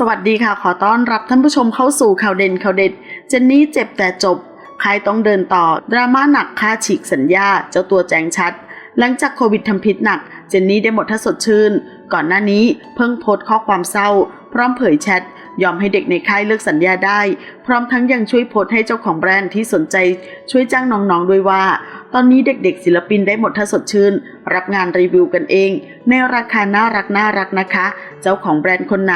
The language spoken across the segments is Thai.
สวัสดีค่ะ ขอต้อนรับท่านผู้ชมเข้าสู่ข่าวเด่นข่าวเด็ด เจนนี่เจ็บแต่จบใครต้องเดินต่อ ดราม่าหนักค่าฉีกสัญญา เจ้าตัวแจ้งชัด หลังจากโควิดทำพิษหนัก เจนนี่ได้หมดท่าสดชื่น ก่อนหน้านี้เพิ่งโพสต์ข้อความเศร้า พร้อมเผยแชท ยอมให้เด็กในค่ายเลิกสัญญาได้ พร้อมทั้งยังช่วยโพสต์ให้เจ้าของแบรนด์ที่สนใจ ช่วยจ้างน้องๆด้วยว่า ตอนนี้เด็กๆ ศิลปินได้หมดท่าสดชื่น รับงานรีวิวกันเอง ในราคาน่ารักน่ารักนะคะ เจ้าของแบรนด์คนไหน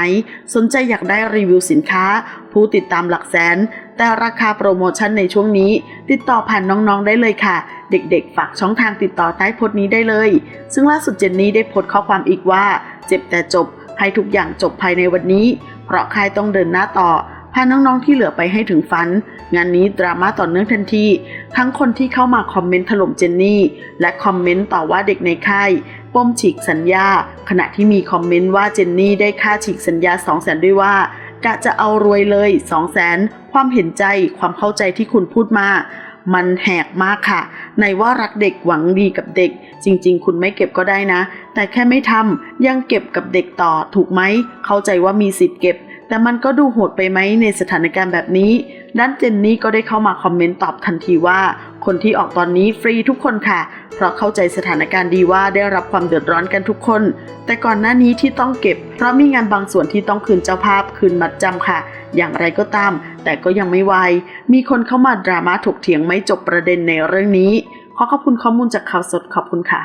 สนใจอยากได้รีวิวสินค้า ผู้ติดตามหลักแสน แต่ราคาโปรโมชั่นในช่วงนี้ ติดต่อผ่านน้องๆได้เลยค่ะ เด็กๆ ฝากช่องทางติดต่อใต้โพสต์นี้ได้เลย ซึ่งล่าสุดเจนนี่ได้โพสต์ข้อความอีกว่า เจ็บแต่จบให้ทุกอย่างจบภายในวันนี้ เพราะใค่ายต้องเดินหน้าต่อ พาน้องๆที่เหลือไปให้ถึงฝัน งานนี้ดราม่าต่อเนื่องทันที ทั้งคนที่เข้ามาคอมเมนต์ถล่มเจนนี่ และคอมเมนต์ต่อว่าเด็กในค่ายปมฉีกสัญญา ขณะที่มีคอมเมนต์ว่าเจนนี่ได้ค่าฉีกสัญญา 2 0 0แสนด้วยว่ากะจะเอารวยเลย 2 0 0แสนความเห็นใจความเข้าใจที่คุณพูดมา มันแหกมากค่ะ ในว่ารักเด็กหวังดีกับเด็ก จริง ๆ คุณไม่เก็บก็ได้นะ แต่แค่ไม่ทำยังเก็บกับเด็กต่อถูกไหมเข้าใจว่ามีสิทธิ์เก็บ แต่มันก็ดูโหดไปไหมในสถานการณ์แบบนี้ด้านเจนนี่ก็ได้เข้ามาคอมเมนต์ตอบทันทีว่า คนที่ออกตอนนี้ฟรีทุกคนค่ะ เพราะเข้าใจสถานการณ์ดีว่าได้รับความเดือดร้อนกันทุกคน แต่ก่อนหน้านี้ที่ต้องเก็บ เพราะมีงานบางส่วนที่ต้องคืนเจ้าภาพคืนมัดจำค่ะ อย่างไรก็ตาม แต่ก็ยังไม่ไวมีคนเข้ามาดราม่าถกเถียงไม่จบประเด็นในเรื่องนี้ขอขอบคุณข้อมูลจากข่าวสดขอบคุณค่ะ